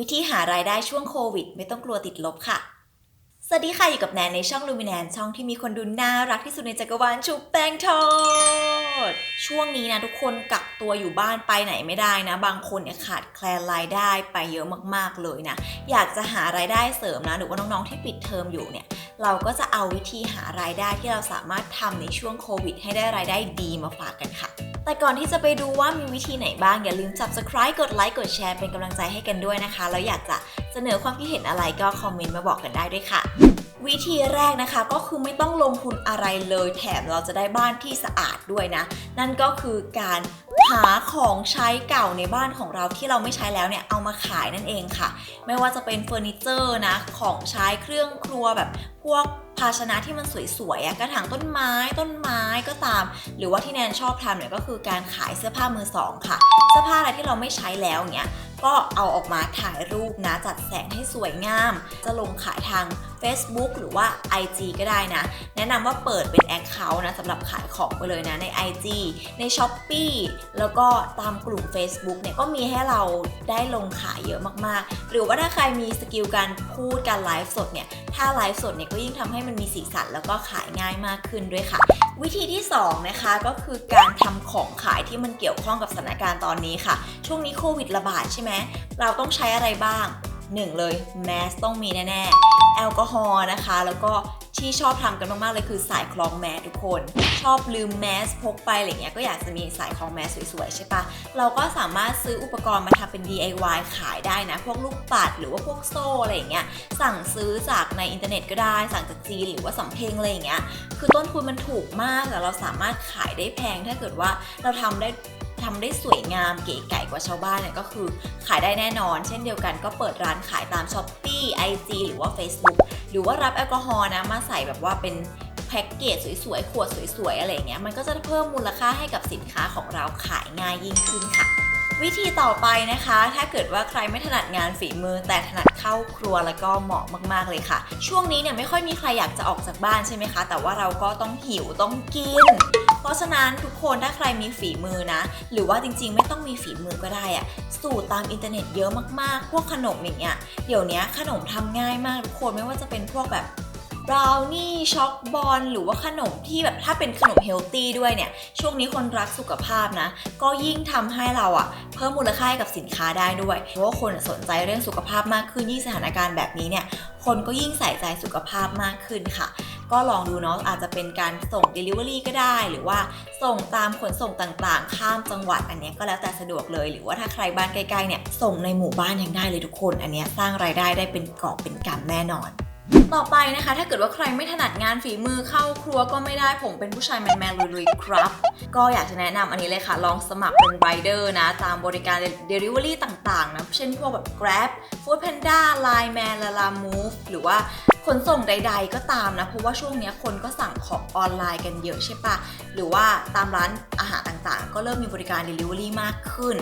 วิธีหารายได้ช่วงโควิด ไม่ต้องกลัวติดลบค่ะ สวัสดีค่ะ อยู่กับแนนในช่องลูมิแนนช่องที่มีคนดูน่ารักที่สุดในจักรวาลชุบแป้งทอด ช่วงนี้นะทุกคนกักตัวอยู่บ้านไปไหนไม่ได้นะ บางคนเนี่ยขาดแคลนรายได้ไปเยอะมากๆเลยนะ อยากจะหารายได้เสริมนะ หรือว่าน้องๆที่ปิดเทอมอยู่เนี่ยเราก็จะเอาวิธีหารายได้ที่เราสามารถทำในช่วงโควิด ให้ได้รายได้ดีมาฝากกันค่ะ แต่ก่อนที่จะไปดูว่ามีวิธีไหนบ้าง อย่าลืม subscribe กดไลค์กดแชร์เป็นกำลังใจให้กันด้วยนะคะ แล้วอยากจะเสนอความคิดเห็นอะไรก็คอมเมนต์มาบอกกันได้ด้วยค่ะ วิธีแรกนะคะก็คือไม่ต้องลงทุนอะไรเลยแถมเราจะได้บ้านที่สะอาดด้วยนะ นั่นก็คือการหาของใช้เก่าในบ้านของเราที่เราไม่ใช้แล้วเนี่ยเอามาขายนั่นเองค่ะ ไม่ว่าจะเป็นเฟอร์นิเจอร์นะของใช้เครื่องครัวแบบพวก ภาชนะที่มันสวยๆกระถางต้นไม้ต้นไม้ก็ตาม หรือว่าที่แนนชอบทำเนี่ยก็คือการขายเสื้อผ้ามือสองค่ะ เสื้อผ้าอะไรที่เราไม่ใช้แล้วเนี้ยก็เอาออกมาถ่ายรูปนะ จัดแสงให้สวยงาม จะลงขายทาง Facebook หรือว่า IG ก็ได้นะ แนะนำว่าเปิดเป็น Account นะสำหรับขายของไปเลยนะใน IG ใน s h o p e e แล้วก็ตามกลุ่ม Facebook เนี่ยก็มีให้เราได้ลงขายเยอะมากๆ หรือว่าถ้าใครมีสกิลการพูดการไลฟ์สดเนี่ย ถ้าไลฟ์สดเนี่ยก็ยิ่งทำให้มันมีสีสันแล้วก็ขายง่ายมากขึ้นด้วยค่ะ วิธีที่2นะคะก็คือการทำของขายที่มันเกี่ยวข้องกับสถานการณ์ตอนนี้ค่ะ ช่วงนี้โควิดระบาดใช่ไหมเราต้องใช้อะไรบ้าง 1 เลยแมสต้องมีแน่ๆ แอลกอฮอล์นะคะ แล้วก็ที่ชอบทำกันมากๆเลยคือสายคล้องแมสทุกคน ชอบลืมแมสพกไปอะไรเงี้ยก็อยากจะมีสายคล้องแมสสวยๆใช่ปะเราก็สามารถซื้ออุปกรณ์มาทำเป็น DIY ขายได้นะ พวกลูกปัดหรือว่าพวกโซ่อะไรเงี้ยสั่งซื้อจากในอินเทอร์เน็ตก็ได้ สั่งจากจีนหรือว่าสำเพ็งอะไรเงี้ยคือต้นทุนมันถูกมากแต่เราสามารถขายได้แพงถ้าเกิดว่าเราทำได้ ทำได้สวยงามเก๋ไก่กว่าชาวบ้านเนี่ยก็คือขายได้แน่นอน เช่นเดียวกันก็เปิดร้านขายตามช้อปปี้ไอจีหรือว่า Facebook หรือว่ารับแอลกอฮอล์นะมาใส่แบบว่าเป็นแพ็กเกจสวยๆ ขวดสวยๆ อะไรเงี้ย มันก็จะเพิ่มมูลค่าให้กับสินค้าของเราขายง่ายยิ่งขึ้นค่ะ วิธีต่อไปนะคะ ถ้าเกิดว่าใครไม่ถนัดงานฝีมือ แต่ถนัดเข้าครัวแล้วก็เหมาะมากๆเลยค่ะ ช่วงนี้เนี่ยไม่ค่อยมีใครอยากจะออกจากบ้านใช่ไหมคะ แต่ว่าเราก็ต้องหิวต้องกิน เพราะฉะนั้นทุกคนถ้าใครมีฝีมือนะ หรือว่าจริงๆ ไม่ต้องมีฝีมือก็ได้อะสูตรตามอินเทอร์เน็ตเยอะมากๆ พวกขนมอย่างเงี้ย เดี๋ยวนี้ขนมทำง่ายมากทุกคนไม่ว่าจะเป็นพวกแบบ บราวนี่ช็อกบอลหรือว่าขนมที่แบบถ้าเป็นขนมเฮลตี้ด้วยเนี่ย ช่วงนี้คนรักสุขภาพนะ ก็ยิ่งทำให้เราอะเพิ่มมูลค่าให้กับสินค้าได้ด้วย เพราะว่าคนสนใจเรื่องสุขภาพมากขึ้นยิ่งสถานการณ์แบบนี้เนี่ย คนก็ยิ่งใส่ใจสุขภาพมากขึ้นค่ะ ก็ลองดูเนาะอาจจะเป็นการส่ง Delivery ก็ได้ หรือว่าส่งตามขนส่งต่างๆ ข้ามจังหวัดอันนี้ก็แล้วแต่สะดวกเลย หรือว่าถ้าใครบ้านใกล้ๆเนี่ยส่งในหมู่บ้านยังได้เลยทุกคน อันนี้สร้างรายได้ได้เป็นกอบเป็นกำแน่นอน ต่อไปนะคะ ถ้าเกิดว่าใครไม่ถนัดงานฝีมือเข้าครัวก็ไม่ได้ผมเป็นผู้ชายแมนๆลุยๆครับ ก็อยากจะแนะนำอันนี้เลยค่ะ ลองสมัครเป็นไรเดอร์นะ ตามบริการ Delivery ต่างๆนะ เช่นพวกแบบ Grab Food Panda Line Man และ La Move หรือว่าขนส่งใด ๆ ก็ตามนะ เพราะว่าช่วงเนี้ยคนก็สั่งของออนไลน์กันเยอะใช่ปะหรือว่าตามร้านอาหารต่างๆ ก็เริ่มมีบริการ Delivery มากขึ้น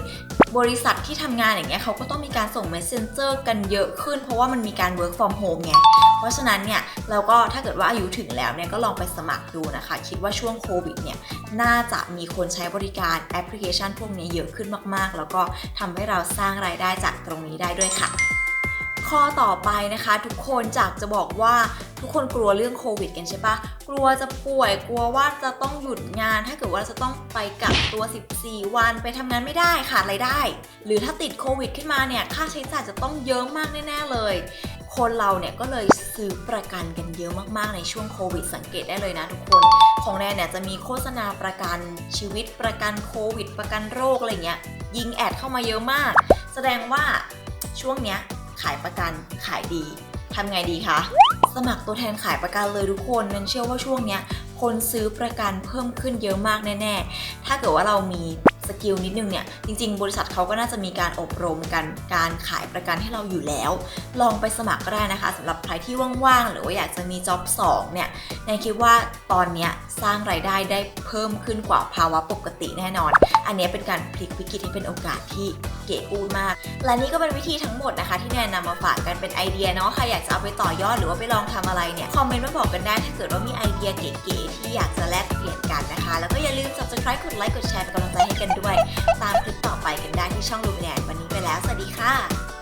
บริษัทที่ทำงานอย่างเงี้ยเขาก็ต้องมีการส่ง Messenger กันเยอะขึ้น เพราะว่ามันมีการ work from home ไง เพราะฉะนั้นเนี่ยเราก็ถ้าเกิดว่าอายุถึงแล้วเนี่ยก็ลองไปสมัครดูนะคะ คิดว่าช่วงโควิดเนี่ยน่าจะมีคนใช้บริการแอปพลิเคชันพวกนี้เยอะขึ้นมากๆ แล้วก็ทำให้เราสร้างรายได้จากตรงนี้ได้ด้วยค่ะ ข้อต่อไปนะคะทุกคนจากจะบอกว่า ทุกคนกลัวเรื่องโควิดกันใช่ปะกลัวจะป่วยกลัวว่าจะต้องหยุดงาน ถ้าเกิดว่าจะต้องไปกักตัว 14 วันไปทำงานไม่ได้ขาดรายได้ หรือถ้าติดโควิดขึ้นมาเนี่ยค่าใช้จ่ายจะต้องเยอะมากแน่ๆเลย คนเราเนี่ยก็เลยซื้อประกันกันเยอะมากๆในช่วงโควิดสังเกตได้เลยนะทุกคน ของแนนเนี่ยจะมีโฆษณาประกันชีวิตประกันโควิด ประกันโรคอะไรเงี้ยยิงแอดเข้ามาเยอะมาก แสดงว่าช่วงเนี้ยขายประกันขายดี ทำไงดีคะ สมัครตัวแทนขายประกันเลยทุกคนนันเชื่อว่าช่วงเนี้ยคนซื้อประกันเพิ่มขึ้นเยอะมากแน่ ๆ ถ้าเกิดว่าเรามี สกิลนิดนึงเนี่ย จริง ๆ บริษัทเขาก็น่าจะมีการอบรมกันการขายประกันให้เราอยู่แล้ว ลองไปสมัครก็ได้นะคะสำหรับใครที่ว่างๆ หรือว่าอยากจะมีจ็อบ2เนี่ยแนนคิดว่าตอนนี้สร้างรายได้ได้เพิ่มขึ้นกว่าภาวะปกติแน่นอน อันนี้เป็นการพลิกวิกฤตให้เป็นโอกาสที่เก๋กูดมาก และนี่ก็เป็นวิธีทั้งหมดนะคะที่แนนนำมาฝากกันเป็นไอเดียเนาะใครอยากจะเอาไปต่อยอดหรือว่าไปลองทำอะไรเนี่ยคอมเมนต์มาบอกกันได้ถ้าเกิดว่ามีไอเดียเก๋ๆที่อยากจะแลกเปลี่ยนกันนะคะ แล้วก็อย่าลืมจับ subscribe กดไลค์กดแชร์เป็นกำลังใจให้กันด้วย ตามคลิปต่อไปกันได้ที่ช่องลูมิแนนวันนี้ไปแล้ว สวัสดีค่ะ